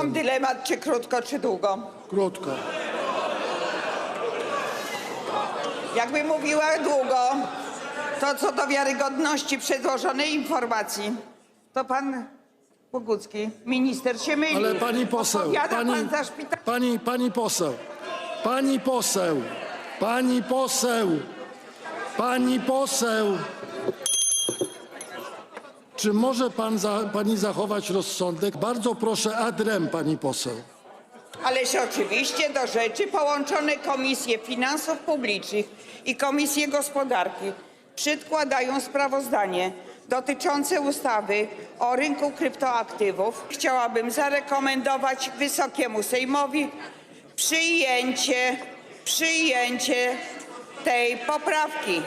Mam dylemat, czy krótko, czy długo. Krótko. Jakby mówiła długo, to co do wiarygodności przedłożonej informacji, to pan Bogucki, minister się myli. Ale pani poseł, Odpowiada pani, pan za szpital. pani, pani poseł, pani poseł, pani poseł, pani poseł. Czy może pan za, pani zachować rozsądek? Bardzo proszę adrem, pani poseł. Ależ oczywiście do rzeczy połączone Komisje Finansów Publicznych i Komisje Gospodarki przedkładają sprawozdanie dotyczące ustawy o rynku kryptoaktywów. Chciałabym zarekomendować Wysokiemu Sejmowi przyjęcie, przyjęcie tej poprawki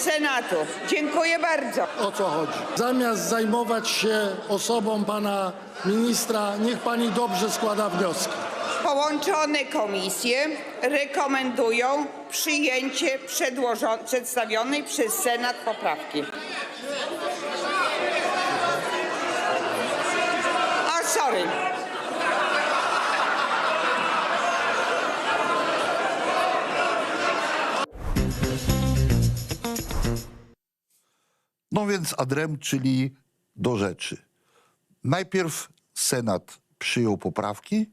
Senatu. Dziękuję bardzo. O co chodzi? Zamiast zajmować się osobą pana ministra, niech pani dobrze składa wnioski. Połączone komisje rekomendują przyjęcie przedstawionej przez Senat poprawki. A sorry. Więc adrem, czyli do rzeczy. Najpierw Senat przyjął poprawki,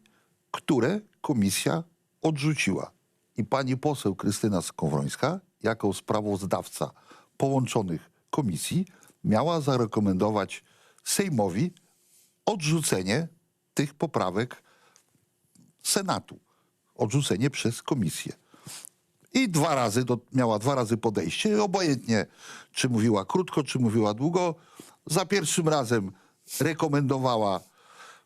które komisja odrzuciła. I pani poseł Krystyna Skowrońska, jako sprawozdawca połączonych komisji, miała zarekomendować Sejmowi odrzucenie tych poprawek Senatu. Odrzucenie przez komisję. I dwa razy, do, miała dwa razy podejście, obojętnie czy mówiła krótko, czy mówiła długo. Za pierwszym razem rekomendowała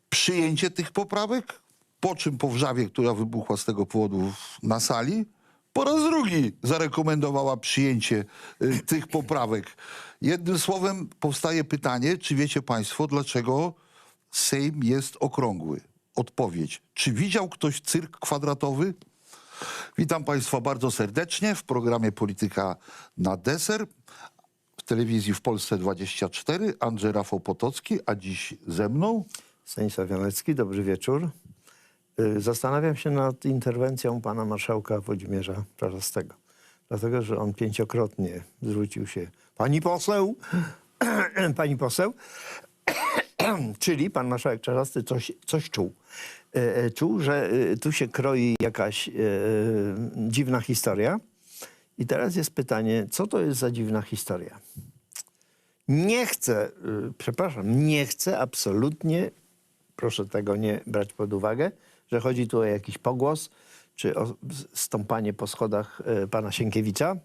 przyjęcie tych poprawek, po czym po wrzawie, która wybuchła z tego powodu na sali, po raz drugi zarekomendowała przyjęcie y, tych poprawek. Jednym słowem powstaje pytanie, czy wiecie państwo, dlaczego Sejm jest okrągły? Odpowiedź. Czy widział ktoś cyrk kwadratowy? Witam Państwa bardzo serdecznie w programie Polityka na deser w telewizji w Polsce 24. Andrzej Rafał Potocki, a dziś ze mną Stanisław Janecki, dobry wieczór. Y, Zastanawiam się nad interwencją pana marszałka Włodzimierza Czarzastego. Dlatego, że on pięciokrotnie zwrócił się pani poseł, pani poseł, czyli pan marszałek Czarzasty coś, coś czuł. E, e, Czuł, że e, tu się kroi jakaś dziwna historia. I teraz jest pytanie, co to jest za dziwna historia? Nie chcę, przepraszam, nie chcę absolutnie, proszę tego nie brać pod uwagę, że chodzi tu o jakiś pogłos, czy o stąpanie po schodach pana Sienkiewicza.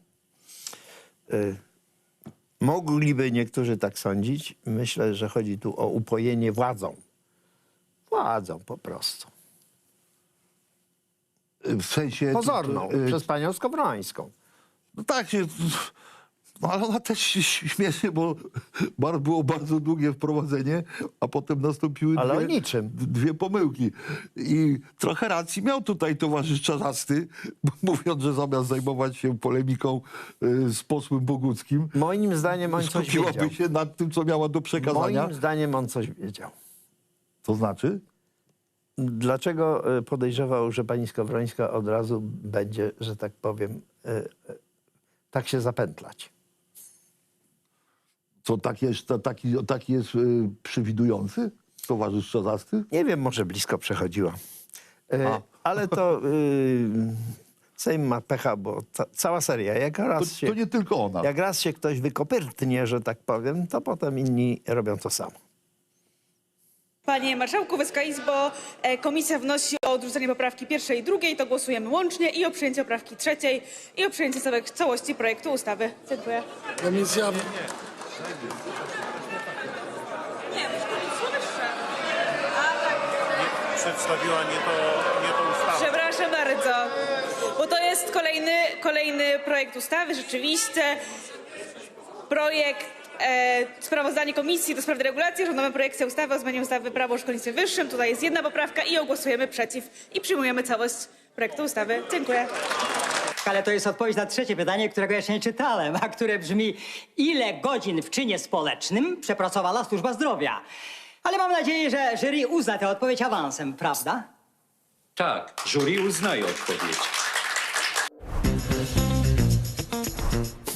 Y, Mogliby niektórzy tak sądzić. Myślę, że chodzi tu o upojenie władzą. Władzą po prostu. y, w sensie... Pozorną, y, przez panią Skowrońską. No tak, się, no, ale ona też się śmiesznie, bo bar- było bardzo długie wprowadzenie, a potem nastąpiły Ale o dwie, niczym. dwie pomyłki. I trochę racji miał tutaj towarzysz Czarzasty, mówiąc, że zamiast zajmować się polemiką y, z posłem Boguckim, Moim zdaniem on coś wiedział. skupiłaby się nad tym, co miała do przekazania. Moim zdaniem on coś wiedział. To znaczy? Dlaczego e, podejrzewał, że pani Skowrońska od razu będzie, że tak powiem, e, tak się zapętlać? Co taki jest, ta- taki, taki jest y, przewidujący towarzysz Czarzasty? Nie wiem, może blisko przechodziła. E. Ale to y, Sejm ma pecha, bo ca cała seria, jak raz, To, się, to nie tylko ona. jak raz się ktoś wykopyrtnie, że tak powiem, to potem inni robią to samo. Panie Marszałku, Wysoka Izbo, e, komisja wnosi o odrzucenie poprawki pierwszej i drugiej, to głosujemy łącznie i o przyjęcie poprawki trzeciej i o przyjęcie całej całości projektu ustawy. Dziękuję. Komisja, przedstawiła nie to, nie to ustawę. Przepraszam bardzo, bo to jest kolejny, kolejny projekt ustawy, rzeczywiście. Projekt, e, sprawozdanie Komisji do Spraw Deregulacji, o rządowym projekcie ustawy o zmianie ustawy Prawo o szkolnictwie wyższym. Tutaj jest jedna poprawka i ogłosujemy przeciw i przyjmujemy całość projektu ustawy. Dziękuję. Ale to jest odpowiedź na trzecie pytanie, którego jeszcze nie czytałem, a które brzmi: ile godzin w czynie społecznym przepracowała służba zdrowia? Ale mam nadzieję, że jury uzna tę odpowiedź awansem, prawda? Tak, jury uznaje odpowiedź.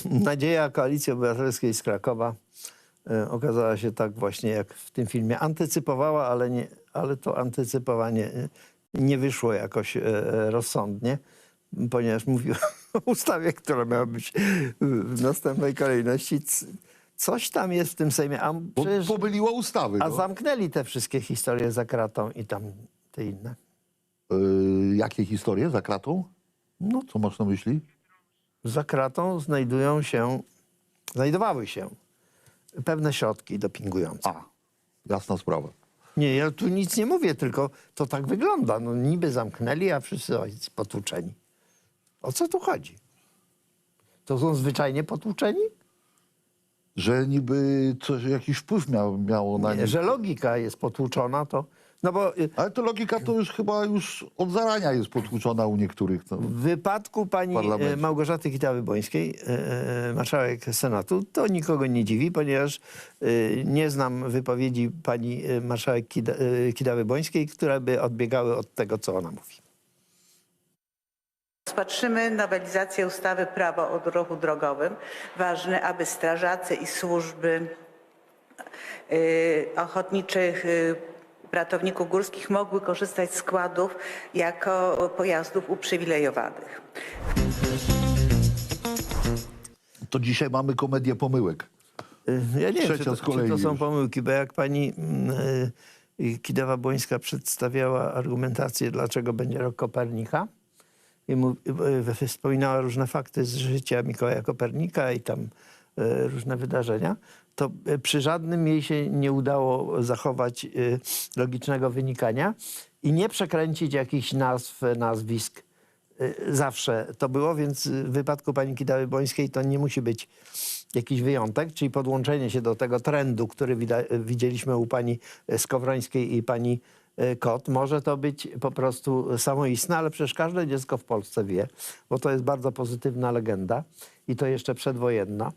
Nadzieja Koalicji Obywatelskiej z Krakowa e, okazała się tak właśnie jak w tym filmie. Antycypowała, ale, nie, ale to antycypowanie e, nie wyszło jakoś e, rozsądnie, ponieważ mówiła o ustawie, która miała być w następnej kolejności. Coś tam jest w tym Sejmie, a Bo przecież... ustawy. A no. zamknęli te wszystkie historie za kratą i tam te inne. Y, jakie historie za kratą? No. Co masz na myśli? Za kratą znajdują się, znajdowały się pewne środki dopingujące. A, jasna sprawa. Nie, ja tu nic nie mówię, tylko to tak wygląda. No niby zamknęli, a wszyscy potłuczeni. O co tu chodzi? To są zwyczajnie potłuczeni? Że niby coś, jakiś wpływ miał, miało na Nie, nich. że logika jest potłuczona, to... No bo y, Ale to logika to już chyba już od zarania jest potłuczona u niektórych. No. w wypadku pani Parlamencie. e, Małgorzaty Kidawy-Bońskiej, e, e, marszałek Senatu, to nikogo nie dziwi, ponieważ e, nie znam wypowiedzi pani e, marszałek Kida- e, Kidawy-Bońskiej, które by odbiegały od tego, co ona mówi. Rozpatrzymy nowelizację ustawy Prawo o ruchu drogowym. Ważne, aby strażacy i służby y, ochotniczych y, ratowników górskich mogły korzystać z składów jako pojazdów uprzywilejowanych. To dzisiaj mamy komedię pomyłek. Y, Ja nie wiem, czy to, z kolei czy to są już. pomyłki, bo jak pani mm, Kidawa-Bońska przedstawiała argumentację, dlaczego będzie rok Kopernika i wspominała różne fakty z życia Mikołaja Kopernika i tam y, różne wydarzenia, to y, przy żadnym jej się nie udało zachować y, logicznego wynikania i nie przekręcić jakichś nazw, nazwisk. Zawsze to było, więc w wypadku pani Kidawy-Bońskiej to nie musi być jakiś wyjątek, czyli podłączenie się do tego trendu, który widzieliśmy u pani Skowrońskiej i pani e, Kot. Może to być po prostu samoistne, ale przecież każde dziecko w Polsce wie, bo to jest bardzo pozytywna legenda i to jeszcze przedwojenna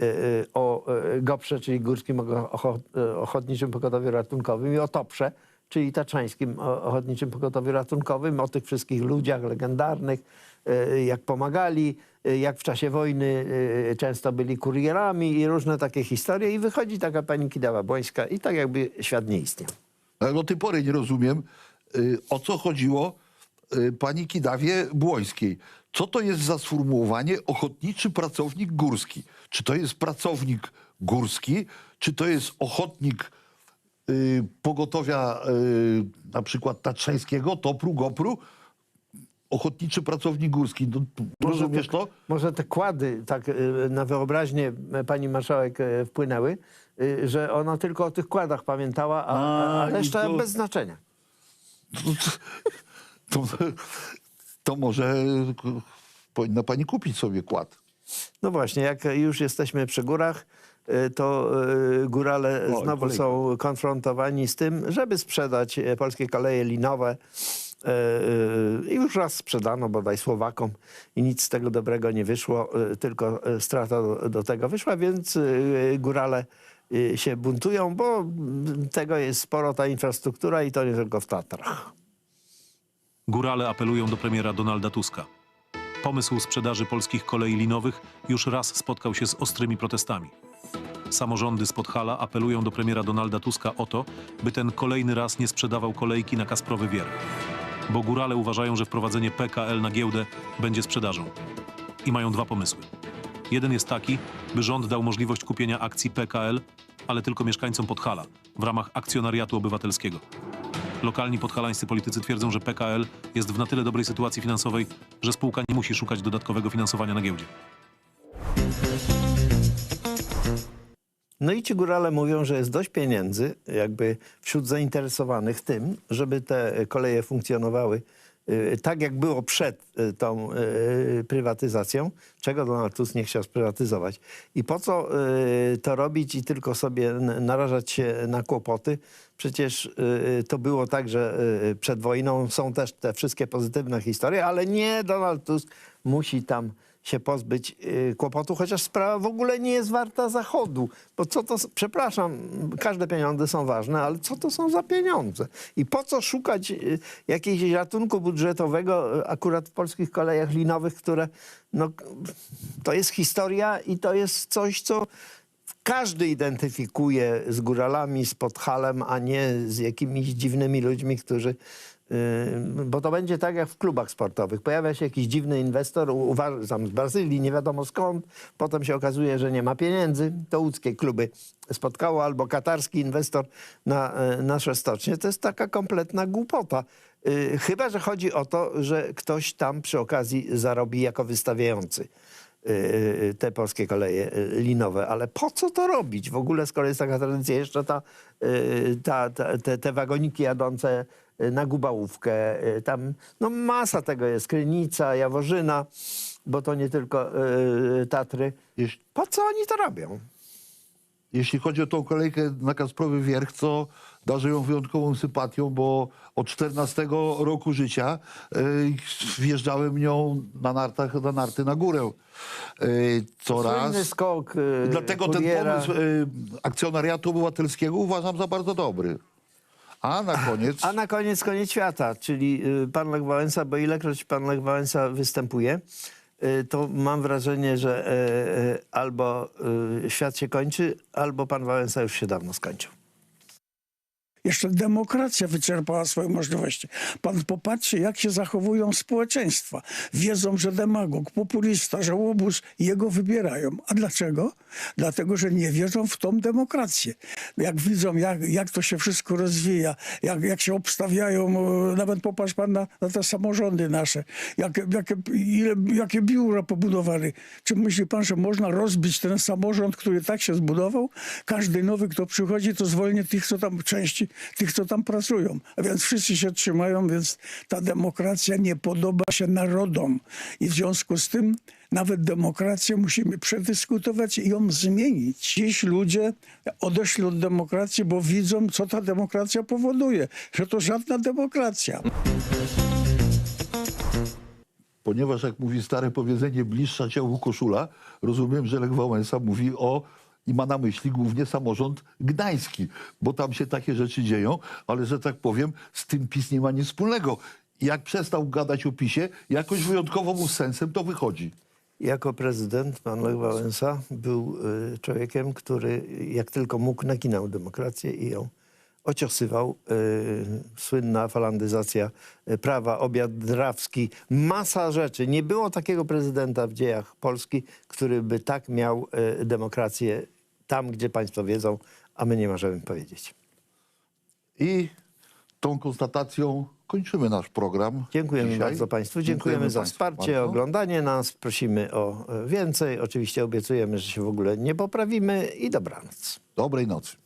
e, e, o Goprze, czyli Górskim Ocho- Ocho- Ochotniczym Pogotowiu Ratunkowym i o Toprze, czyli Taczańskim Ochotniczym Pogotowiu Ratunkowym, o tych wszystkich ludziach legendarnych, jak pomagali, jak w czasie wojny często byli kurierami i różne takie historie i wychodzi taka pani Kidawa-Błońska i tak jakby świat nie istniał. Do tej pory nie rozumiem, y, o co chodziło y, pani Kidawie Błońskiej. Co to jest za sformułowanie ochotniczy pracownik górski? Czy to jest pracownik górski, czy to jest ochotnik y, pogotowia y, na przykład tatrzańskiego, Topru, Gopru? Ochotniczy pracownik górski. No, rozumiesz te, to? może te kłady tak e, na wyobraźnię e, pani marszałek e, wpłynęły, e, że ona tylko o tych kładach pamiętała, a, a, A, i reszta to- bez znaczenia. To, to może powinna pani kupić sobie kład. No właśnie, jak już jesteśmy przy górach, y, to y, górale O, znowu kolejka. są konfrontowani z tym, żeby sprzedać e, polskie koleje linowe. E, y, I już raz sprzedano bodaj Słowakom i nic z tego dobrego nie wyszło, y, tylko e, strata do, do tego wyszła, więc y, górale y, się buntują, bo mm, tego jest sporo ta infrastruktura i to nie tylko w Tatrach. Górale apelują do premiera Donalda Tuska. Pomysł sprzedaży polskich kolei linowych już raz spotkał się z ostrymi protestami. Samorządy z Podhala apelują do premiera Donalda Tuska o to, by ten kolejny raz nie sprzedawał kolejki na Kasprowy Wierch. Bo górale uważają, że wprowadzenie PKL na giełdę będzie sprzedażą. I mają dwa pomysły. Jeden jest taki, by rząd dał możliwość kupienia akcji PKL, ale tylko mieszkańcom Podhala w ramach akcjonariatu obywatelskiego. Lokalni podhalańscy politycy twierdzą, że PKL jest w na tyle dobrej sytuacji finansowej, że spółka nie musi szukać dodatkowego finansowania na giełdzie. No i ci górale mówią, że jest dość pieniędzy jakby wśród zainteresowanych tym, żeby te koleje funkcjonowały tak, jak było przed y, tą y, prywatyzacją, czego Donald Tusk nie chciał sprywatyzować. I po co y, to robić i tylko sobie narażać się na kłopoty? Przecież y, to było tak, że y, przed wojną są też te wszystkie pozytywne historie, ale nie Donald Tusk musi tam się pozbyć y, kłopotu, chociaż sprawa w ogóle nie jest warta zachodu. Bo co to, przepraszam, każde pieniądze są ważne, ale co to są za pieniądze? I po co szukać y, jakiegoś ratunku budżetowego y, akurat w polskich kolejach linowych, które, no, to jest historia i to jest coś, co każdy identyfikuje z góralami, z Podhalem, a nie z jakimiś dziwnymi ludźmi, którzy... yy, Bo to będzie tak jak w klubach sportowych. Pojawia się jakiś dziwny inwestor, u- uważ- tam z Brazylii, nie wiadomo skąd. Potem się okazuje, że nie ma pieniędzy. To łódzkie kluby spotkało albo katarski inwestor na e, nasze stocznie. To jest taka kompletna głupota. Yy, Chyba, że chodzi o to, że ktoś tam przy okazji zarobi jako wystawiający te polskie koleje linowe. Ale po co to robić? W ogóle, skoro jest taka tradycja, jeszcze ta, ta, ta, te, te wagoniki jadące na Gubałówkę, y, tam no masa tego jest, Krynica, Jaworzyna, bo to nie tylko y, Tatry. Jeśli, Po co oni to robią? jeśli chodzi o tą kolejkę na Kasprowy Wierch, to darzę ją wyjątkową sympatią, bo od 14 roku życia y, wjeżdżałem nią na nartach, na narty na górę. Y, co raz. Słynny skok Dlatego ten kuriera. pomysł akcjonariatu obywatelskiego uważam za bardzo dobry. A na koniec... A na koniec koniec świata, czyli y, pan Lech Wałęsa, bo ilekroć pan Lech Wałęsa występuje, y, to mam wrażenie, że e, albo y, świat się kończy, albo pan Wałęsa już się dawno skończył. Jeszcze demokracja wyczerpała swoje możliwości. Pan popatrzy, jak się zachowują społeczeństwa. Wiedzą, że demagog, populista, że łobuz jego wybierają. A dlaczego? Dlatego, że nie wierzą w tą demokrację. Jak widzą, jak, jak to się wszystko rozwija, jak, jak się obstawiają, e, nawet popatrz pan na, na te samorządy nasze, jak, jakie, ile, jakie biura pobudowali. Czy myśli pan, że można rozbić ten samorząd, który tak się zbudował? Każdy nowy, kto przychodzi, to zwolni tych, co tam części, tych, co tam pracują. A więc wszyscy się trzymają, więc ta demokracja nie podoba się narodom. I w związku z tym nawet demokrację musimy przedyskutować i ją zmienić. Dziś ludzie odeszli od demokracji, bo widzą, co ta demokracja powoduje. Że to żadna demokracja. Ponieważ jak mówi stare powiedzenie bliższa ciału koszula, rozumiem, że Lech Wałęsa mówi o i ma na myśli głównie samorząd gdański, bo tam się takie rzeczy dzieją, ale że tak powiem, z tym PiS nie ma nic wspólnego. Jak przestał gadać o PiSie, jakoś wyjątkowo mu sensem to wychodzi. Jako prezydent pan Lech Wałęsa był y, człowiekiem, który jak tylko mógł naginał demokrację i ją ociosywał. Y, słynna falandyzacja y, prawa, obiad drawski, masa rzeczy. Nie było takiego prezydenta w dziejach Polski, który by tak miał y, demokrację tam, gdzie państwo wiedzą, a my nie możemy powiedzieć. I tą konstatacją kończymy nasz program. Dziękujemy dzisiaj. bardzo Państwu. Dziękujemy, za Państwu wsparcie, bardzo. oglądanie nas. Prosimy o e, więcej. Oczywiście obiecujemy, że się w ogóle nie poprawimy i dobranoc. Dobrej nocy.